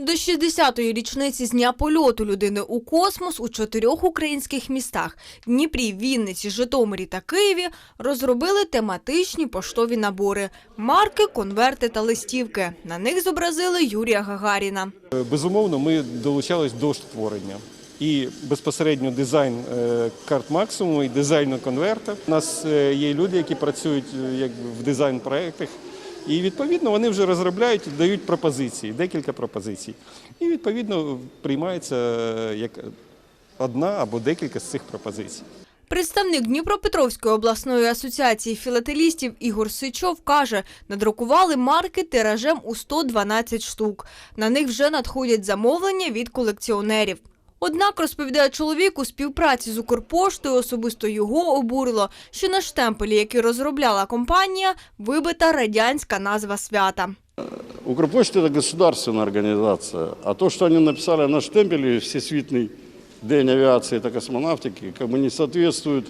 До 60-ї річниці з дня польоту людини у космос у чотирьох українських містах Дніпрі, Вінниці, Житомирі та Києві розробили тематичні поштові набори, марки, конверти та листівки. На них зобразили Юрія Гагаріна. Безумовно, ми долучались до створення. І безпосередньо дизайн е, карт максимуму і дизайну конверта. У нас е, є люди, які працюють е, якби в дизайн-проєктах. І відповідно вони вже розробляють дають пропозиції, декілька пропозицій. І відповідно приймається е, як одна або декілька з цих пропозицій. Представник Дніпропетровської обласної асоціації філателістів Ігор Сичов каже, надрукували марки тиражем у 112 штук. На них вже надходять замовлення від колекціонерів. Однак, розповідає чоловік, у співпраці з Укрпоштою особисто його обурило, що на штемпелі, який розробляла компанія, вибита радянська назва свята. Укрпочта – это государственная организация, а то, что они написали на штемпеле «Всесвітний день авиации и космонавтики», как бы не соответствует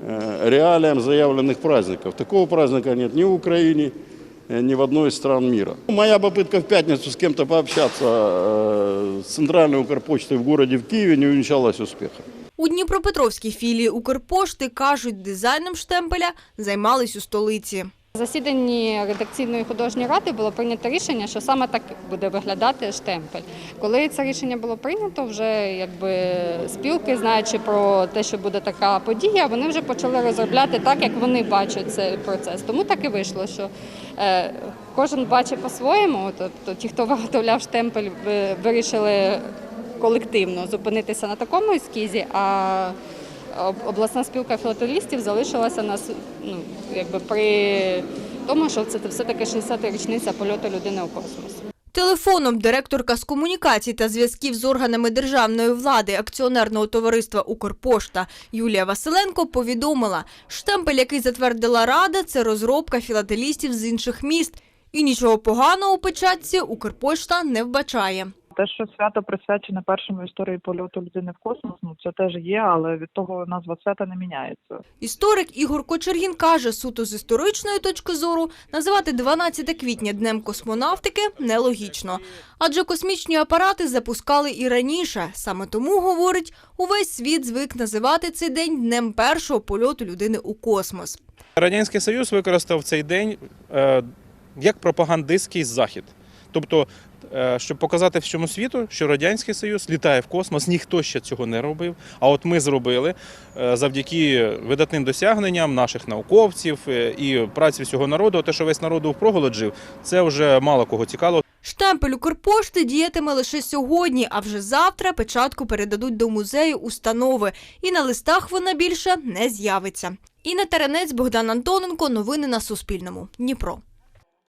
э, реалиям заявленных праздников. Такого праздника нет ни в Украине, э, ни в одной из стран мира. Моя попытка в пятницу с кем-то пообщаться э, с центральной Укрпочтой в городе в Киеве не увенчалась успехом. У Дніпропетровській філії Укрпошти кажуть, дизайном штемпеля займались у столиці. Засіданні редакційної художньої ради було прийнято рішення, що саме так буде виглядати штемпель. Коли це рішення було прийнято, вже якби спілки, знаючи про те, що буде така подія, вони вже почали розробляти так, як вони бачать цей процес. Тому так і вийшло, що е, кожен бачить по-своєму. Тобто ті, хто виготовляв штемпель, вирішили колективно зупинитися на такому ескізі. а обласна спілка філателістів залишилася нас ну, якби при тому, що це все-таки 60-та річниця польоту людини у космос. Телефоном директорка з комунікацій та зв'язків з органами державної влади акціонерного товариства Укрпошта Юлія Василенко повідомила, штемпель, який затвердила рада, це розробка філателістів з інших міст. І нічого поганого у печатці Укрпошта не вбачає. Те, що свято присвячене першому історії польоту людини в космос, ну це теж є, але від того назва свята не міняється. Історик Ігор Кочергін каже, суто з історичної точки зору називати 12 квітня днем космонавтики нелогічно. Адже космічні апарати запускали і раніше. Саме тому, говорить, увесь світ звик називати цей день днем першого польоту людини у космос. Радянський Союз використав цей день е, як пропагандистський захід. Тобто, е, щоб показати всьому світу, що Радянський Союз літає в космос, ніхто ще цього не робив. А от ми зробили е, завдяки видатним досягненням наших науковців е, і праці всього народу. Те, що весь народ був проголоджив, це вже мало кого цікавило. Штемпель Укрпошти діятиме лише сьогодні, а вже завтра печатку передадуть до музею установи, і на листах вона більше не з'явиться. Інна Теренець, Богдан Антоненко. Новини на Суспільному. Дніпро.